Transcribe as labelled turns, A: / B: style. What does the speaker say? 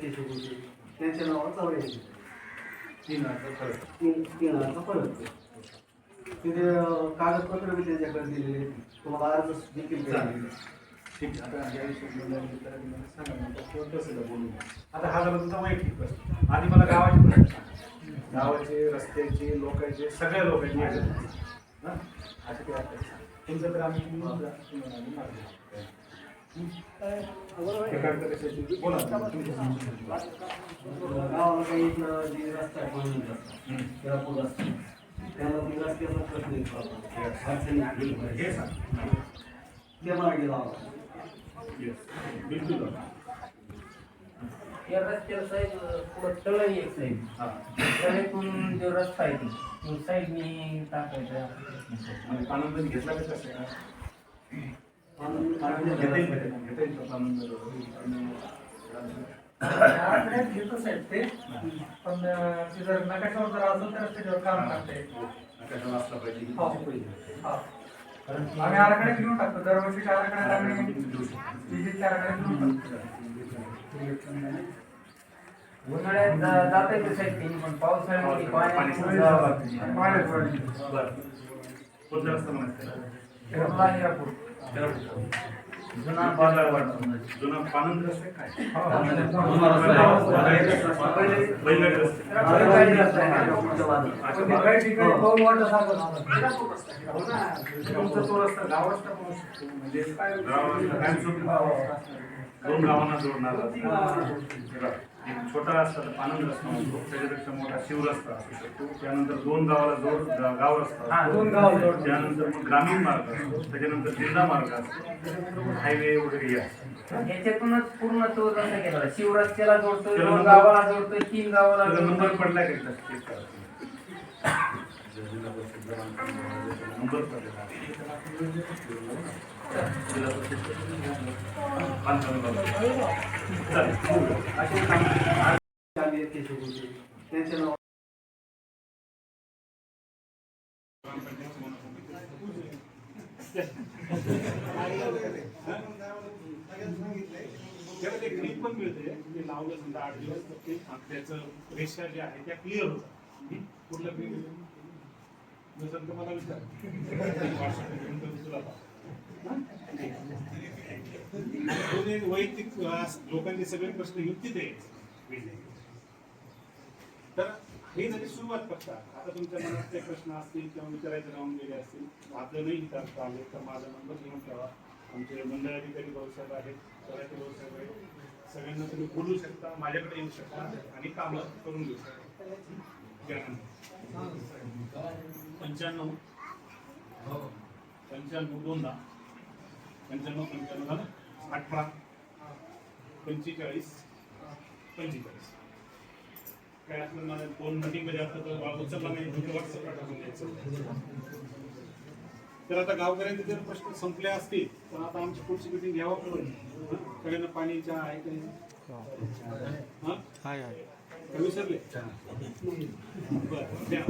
A: केशव गुरुजी त्यांच्या नावावर चावरे तीन वेळाचा फरक
B: तीन तीन वेळाचा फरक तिथे कागदपत्र मी त्यांच्याकडे दिलेले. तुम्हाला अर्ज देखील
A: चालेल. ठीक आता या सांगा मग फोन कसं बोलू आता हा झाला तुमचा वैयक्तिक प्रश्न. आधी मला गावाचे गावाचे रस्त्याचे लोकांचे सगळ्या लोकांचे हां? असं काय तुमचं तर आम्ही तुम्हाला
B: गावाला काही जे रस्ता आहे म्हणून
A: हम्म.
B: रस्ता त्याला ती रस्त्याचा प्रश्न येतो अडचणी ते मार्गी लावा
A: बिलकुल
C: या रस्त्याला साहेब पुढं तळ एक साईड
A: हां
C: तळेतून जो रस्ता आहे तो, साईडनी टाकायचा
A: आनंद घेतला का कसं
D: ते पण अं, ते जर नकाशावर जर असेल तर त्याच्यावर काम करता येईल
A: पाहिजे ही
D: आम्ही आराखड्यात घेऊन टाकतो दरवर्षी आराखड्यात आम्ही
A: देऊ शकतो.
D: आराखड्यात घेऊन टाकतो
C: उन्हाळ्यात जा- जाता येतं साहेब त्यांनी पण पावसाळ्यामध्ये
A: पाणी-
C: पाणी खूप जावं लागतं.
A: बरं. कोणता रस्ता म्हणायचा
C: जुना बाजार वाटतो
A: जुना पानंद रस्ता काय तुमचा तो रस्ता शकतो. म्हणजे गावाला जोडणार दोन गावांना छोटा रस्ता तर पानंद रस्ता म्हणतो. त्याच्यापेक्षा मोठा शिवरस्ता असू शकतो. त्यानंतर दोन गावाला जोड गाव रस्ता.
D: दोन गाव जोड.
A: त्यानंतर मग ग्रामीण मार्ग असतो. त्याच्यानंतर जिल्हा मार्ग असतो. हायवे वगैरे असतं
C: याच्यातूनच पूर्ण तो रस्ता केला. शिवरस्त्याला
A: त्याला
C: दोन गावाला जोडतोय तीन गावाला
A: नंबर पडलाय का इथं? चेक करा तुम्ही. नंबर पडलेला आहे. जिल्हा परिषद.
B: त्यांच्या नाव
E: त्याला ते ग्रीप पण मिळते ते लावलं समजा आठ दिवस तर ते त्याचं रेषा ज्या आहेत त्या क्लिअर होतात कुठलं ग्रीप तर विचार. वैयक्तिक लोकांचे सगळे प्रश्न युक्ती आहे तर हे झाली सुरुवात फक्त. आता तुमच्या मनात ते प्रश्न असतील किंवा विचारायचे राहून गेले असतील माझं नाही विचारता आले तर माझा नंबर घेऊन ठेवा. आमचे मंडळ अधिकारी भाऊसाहेब आहेत तलाठी भाऊसाहेब आहेत. सगळ्यांना तुम्ही बोलू शकता माझ्याकडे येऊ शकता आणि कामं करून घेऊ शकता. पंच्याण्णव. पंच्याण्णव दोनदा. पंच्याण्णव पंच्याण्णव झालं. अठरा. पंचेचाळीस. पंचेचाळीस. काय असलं मला दोन मिटिंगमध्ये असलं तर उचलला नाही तुमच्या व्हॉट्सअपला टाकून द्यायचं. तर आता गावकऱ्यांचे जर प्रश्न संपले असतील तर आता आमची पुढची मिटिंग घ्यावं पडेल सगळ्यांना पाणी चहा आहे का नाही? हा? का विसरले? बरं द्या.